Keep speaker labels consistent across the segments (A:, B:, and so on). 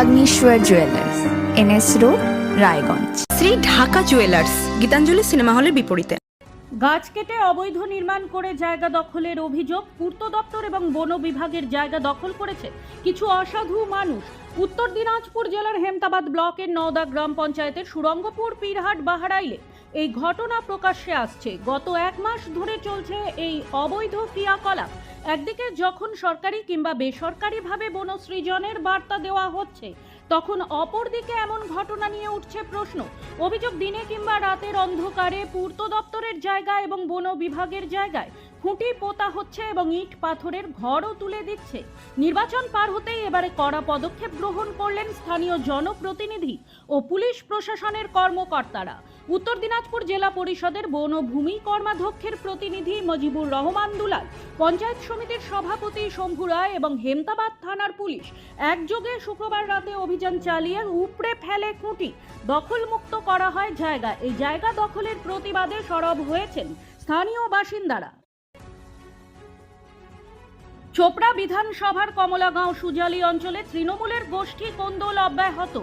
A: Agnishwar jewellers N S road Raiganj
B: Shri Dhaka jewellers Gitanjali cinema হলের বিপরীতে।
C: গাছ কেটে অবৈধ নির্মাণ করে জায়গা দখলের অভিযোগ পূর্ত দপ্তর এবং বন বিভাগের জায়গা দখল করেছে কিছু অসাধু মানুষ। উত্তর দিনাজপুর জেলার হেমতাবাদ ব্লকের নওদা গ্রাম পঞ্চায়েতের সুরঙ্গপুর পীরহাট বাহারাইলে এই ঘটনা প্রকাশ্যে আসছে। গত এক মাস ধরে চলছে এই অবৈধ ক্রিয়াকলাপ। একদিকে যখন সরকারি কিংবা বেসরকারিভাবে বনসৃজনের বার্তা দেওয়া হচ্ছে, তখন অপরদিকে এমন ঘটনা নিয়ে উঠছে প্রশ্ন। অভিযোগ দিনে কিংবা রাতের অন্ধকারে পূর্ত দপ্তরের জায়গা এবং বন বিভাগের জায়গায় খুঁটি পোতা হচ্ছে এবং ইট পাথরের ঘরও তুলে দিচ্ছে। নির্বাচন পার হতেই এবারে কড়া পদক্ষেপ গ্রহণ করলেন স্থানীয় জনপ্রতিনিধি ও পুলিশ প্রশাসনের কর্মকর্তারা। উত্তর দিনাজপুর জেলা পরিষদের বন ও ভূমি কর্মাধ্যক্ষের প্রতিনিধি মজিবুর রহমান দুলাল, পঞ্চায়েত সমিতির সভাপতি শম্ভু রায় এবং হেমতাবাদ থানার পুলিশ একযোগে শুক্রবার রাতে অভিযান চালিয়ে উপড়ে ফেলে খুঁটি দখলমুক্ত করা হয় জায়গা। এই জায়গা দখলের প্রতিবাদে সরব হয়েছেন স্থানীয় বাসিন্দারা। চোপড়া বিধানসভার কমলাগাঁও সুজালি অঞ্চলে তৃণমূলের গোষ্ঠী কোন্দল অব্যাহত।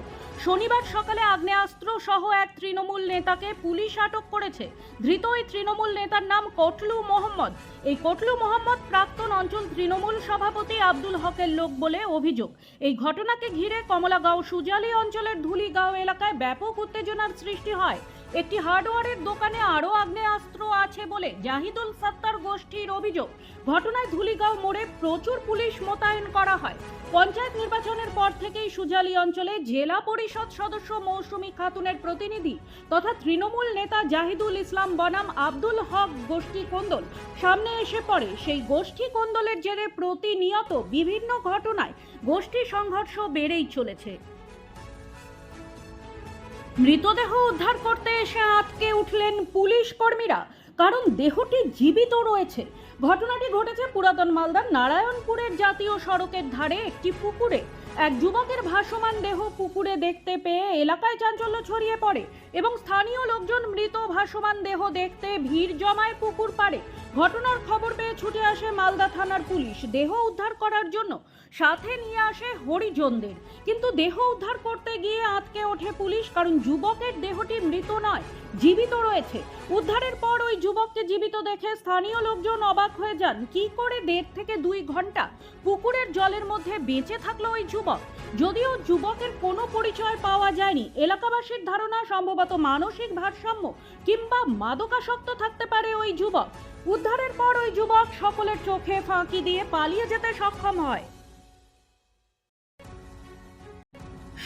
C: শনিবার সকালে আগ্নেয়াস্ত্র সহ এক তৃণমূল নেতাকে পুলিশ আটক করেছে। ধৃত ওই তৃণমূল নেতার নাম কটলু মোহাম্মদ। এই কটলু মোহাম্মদ প্রাক্তন অঞ্চল তৃণমূল সভাপতি আব্দুল হকের লোক বলে অভিযোগ। এই ঘটনাকে ঘিরে কমলাগাঁও সুজালি অঞ্চলের ধুলিগাঁও এলাকায় ব্যাপক উত্তেজনার সৃষ্টি হয়। একটি হার্ডওয়্যারের দোকানে আরও আগ্নেয়াস্ত্র বলে জাহিদুল সত্তার গোষ্ঠীর অভিযোগ। ঘটনায় ধুলিগাঁও মোড়ে প্রচুর পুলিশ মোতায়েন করা হয়। পঞ্চায়েত নির্বাচনের পর থেকেই সুজালি অঞ্চলে জেলা পরিষদ সদস্য মৌসুমী খাতুনের প্রতিনিধি তথা তৃণমূল নেতা জাহিদুল ইসলাম বনাম আব্দুল হক গোষ্ঠী কোন্দল। সামনে এসে পড়ে সেই গোষ্ঠী কোন্দলের জেরে প্রতিনিয়ত বিভিন্ন ঘটনায় গোষ্ঠী সংঘর্ষ বেড়েই চলেছে। মৃতদেহ উদ্ধার করতে এসে আটকে উঠলেন পুলিশ কর্মীরা। কারণ দেহটি জীবিত রয়েছে। ঘটনাটি ঘটেছে পুরাতন মালদার নারায়ণপুরের জাতীয় সড়কের ধারে একটি পুকুরে। এক যুবকের ভাসমান দেহ পুকুরে দেখতে পেয়ে এলাকায় চাঞ্চল্য ছড়িয়ে পড়ে এবং স্থানীয় লোকজন মৃত ভাসমান দেহ দেখতে ভিড় জমায় পুকুর পাড়ে। ঘটনার খবর পেয়ে ছুটে আসে মালদা থানার পুলিশ। দেহ উদ্ধার করার জন্য সাথে নিয়ে আসে হরিজনদের। কিন্তু দেহ উদ্ধার করতে গিয়ে আটকে ওঠে পুলিশ, কারণ যুবকের দেহটি মৃত নয়, জীবিত রয়েছে। উদ্ধারের পর ওই যুবককে জীবিত দেখে স্থানীয় লোকজন অবাক হয়ে যান। কি করে দেড় থেকে দুই ঘণ্টা পুকুরের জলের মধ্যে বেঁচে থাকল ওই যুবক। যদিও যুবকের কোনো পরিচয় পাওয়া যায়নি, এলাকাবাসীর ধারণা সম্ভবত মানসিক ভারসাম্য কিংবা মাদকাসক্ত থাকতে পারে ওই যুবক। উদ্ধারের পর ওই যুবক সকলের চোখে ফাঁকি দিয়ে পালিয়ে যেতে সক্ষম হয়।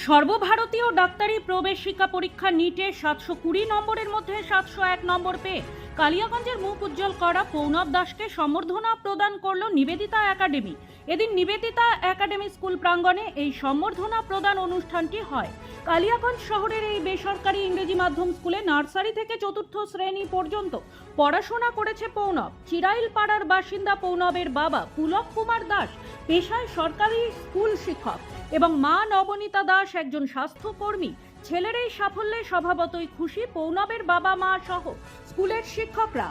C: সর্বভারতীয় ডাক্তারি প্রবেশিকা পরীক্ষা নিটে সাতশো কুড়ি নম্বরের মধ্যে সাতশো এক নম্বর পেয়ে কালিয়াগঞ্জের মুখ উজ্জ্বল করা পৌনব দাসকে সম্বর্ধনা প্রদান করল নিবেদিতা একাডেমি। এদিন নিবেদিতা একাডেমি স্কুল প্রাঙ্গণে এই সম্বর্ধনা প্রদান অনুষ্ঠানটি হয়। কালিয়াগঞ্জ শহরের এই বেসরকারি ইংরেজি মাধ্যম স্কুলে নার্সারি থেকে চতুর্থ শ্রেণি পর্যন্ত পড়াশোনা করেছে পৌনব। চিরাইল পাড়ার বাসিন্দা পৌনবের বাবা পুলক কুমার দাস পেশায় সরকারি স্কুল শিক্ষক এবং মা নবনীতা দাস একজন স্বাস্থ্যকর্মী। ছেলের এই সাফল্যে স্বভাবতই খুশি পৌনবের বাবা মা সহ স্কুলের শিক্ষকরা।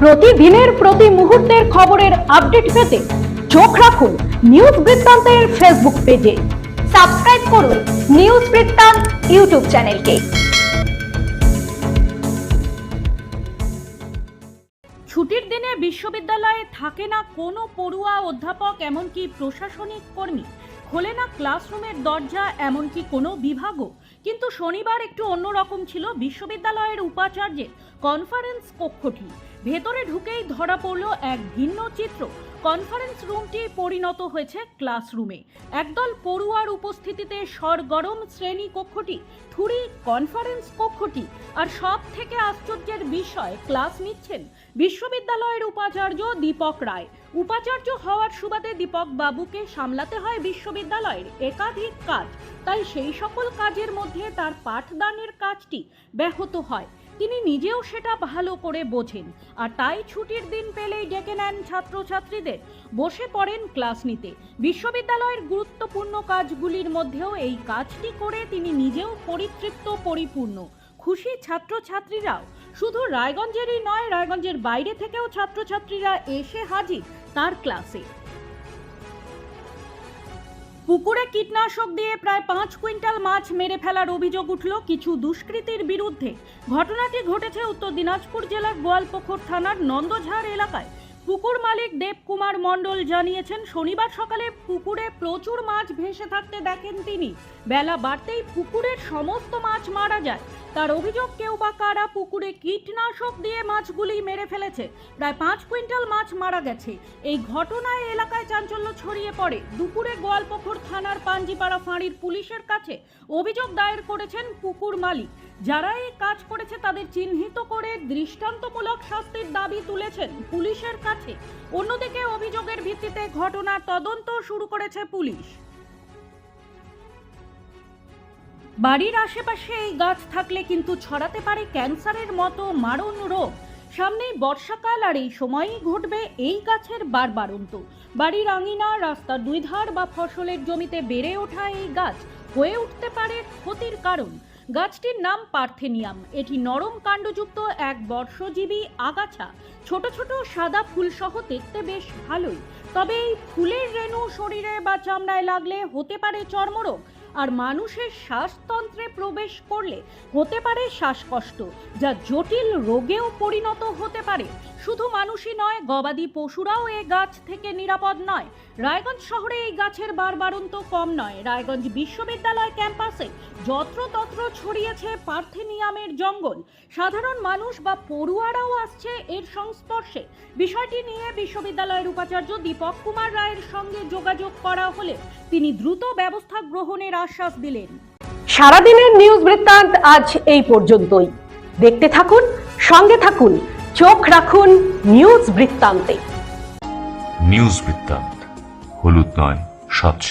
D: প্রতিদিনের প্রতি মুহূর্তের খবরের আপডেট পেতে চোখ রাখুন নিউজ বৃত্তান্তের ফেসবুক পেজে।
A: সাবস্ক্রাইব করুন নিউজ বৃত্তান্ত ইউটিউব চ্যানেলকে।
C: ছুটির দিনে বিশ্ববিদ্যালয়ে থাকে না কোনো পড়ুয়া অধ্যাপক, এমনকি প্রশাসনিক কর্মী। খোলে না ক্লাসরুমের দরজা, এমনকি কোনো বিভাগও। কিন্তু শনিবার একটু অন্যরকম ছিল বিশ্ববিদ্যালয়ের উপাচার্যের কনফারেন্স কক্ষটি। ভেতরে ঢুকেই ধরা পড়ল এক ভিন্ন চিত্র। কনফারেন্স রুমটি পরিণত হয়েছে ক্লাসরুমে। একদল পড়ুয়ার উপস্থিতিতে সরগরম শ্রেণি কক্ষটি, থুরি কনফারেন্স কক্ষটি আর সব থেকে আশ্চর্যের বিষয় ক্লাস নিচ্ছেন বিশ্ববিদ্যালয়ের উপাচার্য দীপক রায়। উপাচার্য হওয়ার সুবাদে দীপক বাবুকে সামলাতে হয় বিশ্ববিদ্যালয়ের একাধিক কাজ। তাই সেই সকল কাজের মধ্যে তার পাঠদানের কাজটি ব্যাহত হয়। তিনি নিজেও সেটা ভালো করে বোঝেন। আর তাই ছুটির দিন পেলেই ডেকে নেন ছাত্রছাত্রীদের। বসে পড়েন ক্লাস নিতে। বিশ্ববিদ্যালয়ের গুরুত্বপূর্ণ কাজগুলির মধ্যেও এই কাজটি করে তিনি নিজেও পরিতৃপ্ত, পরিপূর্ণ। খুশি ছাত্রছাত্রীরাও। শুধু রায়গঞ্জেরই নয়, রায়গঞ্জের বাইরে থেকেও ছাত্রছাত্রীরা এসে হাজির তার ক্লাসে। পুকুরে কীটনাশক দিয়ে প্রায় পাঁচ কুইন্টাল মাছ মেরে ফেলার অভিযোগ উঠল কিছু দুষ্কৃতীর বিরুদ্ধে। ঘটনাটি ঘটেছে উত্তর দিনাজপুর জেলার গোয়ালপোখর থানার নন্দঝাড় এলাকায়। পুকুর মালিক দেবকুমার মণ্ডল জানিয়েছেন, শনিবার সকালে পুকুরে প্রচুর মাছ ভেসে থাকতে দেখেন তিনি। বেলা বাড়তেই পুকুরের সমস্ত মাছ মারা যায়। তার অভিযোগ, কেউ বা কারা পুকুরে কীটনাশক দিয়ে মাছগুলি মেরে ফেলেছে। প্রায় পাঁচ কুইন্টাল মাছ মারা গেছে। এই ঘটনায় এলাকায় চাঞ্চল্য ছড়িয়ে পড়ে। দুপুরে গোয়ালপুকুর থানার পাঞ্জিপাড়া ফাঁড়ির পুলিশের কাছে অভিযোগ দায়ের করেছেন পুকুর মালিক। যারা এই কাজ করেছে তাদের চিহ্নিত করে দৃষ্টান্তমূলক শাস্তির দাবি তুলেছেন পুলিশের কাছে। অন্যদিকে অভিযোগের ভিত্তিতে ঘটনার তদন্ত শুরু করেছে পুলিশ। বাড়ির আশেপাশে এই গাছ থাকলে কিন্তু ছড়াতে পারে ক্যান্সারের মতো মারণ রোগ। সামনেই বর্ষাকাল আর এই সময়ই ঘটবে এই গাছের বারবারন্ত। বাড়ির আঙিনা রাস্তার দুই ধার বা ফসলের জমিতে বেড়ে ওঠা এই গাছ হয়ে উঠতে পারে ক্ষতির কারণ। গাছটির নাম পার্থেনিয়াম। এটি নরম কাণ্ডযুক্ত এক বর্ষজীবী আগাছা। ছোট ছোট সাদা ফুলসহ দেখতে বেশ ভালোই। তবে এই ফুলের রেণু শরীরে বা চামড়ায় লাগলে হতে পারে চর্মরোগ। আর মানুষের শ্বাসতন্ত্রে প্রবেশ করলে হতে পারে শ্বাসকষ্ট, যা জটিল রোগেও পরিণত হতে পারে। শুধু মানুষই নয়, গবাদি পশুরাও এই গাছ থেকে নিরাপদ নয়। রায়গঞ্জ শহরে এই গাছের বারবারন্ত কম নয়। রায়গঞ্জ বিশ্ববিদ্যালয় ক্যাম্পাসে যত্রতত্র ছড়িয়েছে পার্থেনিয়ামের জঙ্গল। সাধারণ মানুষ বা পড়ুয়ারাও আসছে এর সংস্পর্শে। বিষয়টি নিয়ে বিশ্ববিদ্যালয়ের উপাচার্য দীপক কুমার রায়ের সঙ্গে যোগাযোগ করা হলে তিনি দ্রুত ব্যবস্থা গ্রহণের আশ্বাস দিলেন।
D: সারাদিনের নিউজ বৃত্তান্ত আজ এই পর্যন্তই। দেখতে থাকুন সঙ্গে থাকুন চোখ রাখুন নিউজ বৃত্তান্তে।
E: নিউজ বৃত্তান্ত হলুদ নয় স্বচ্ছ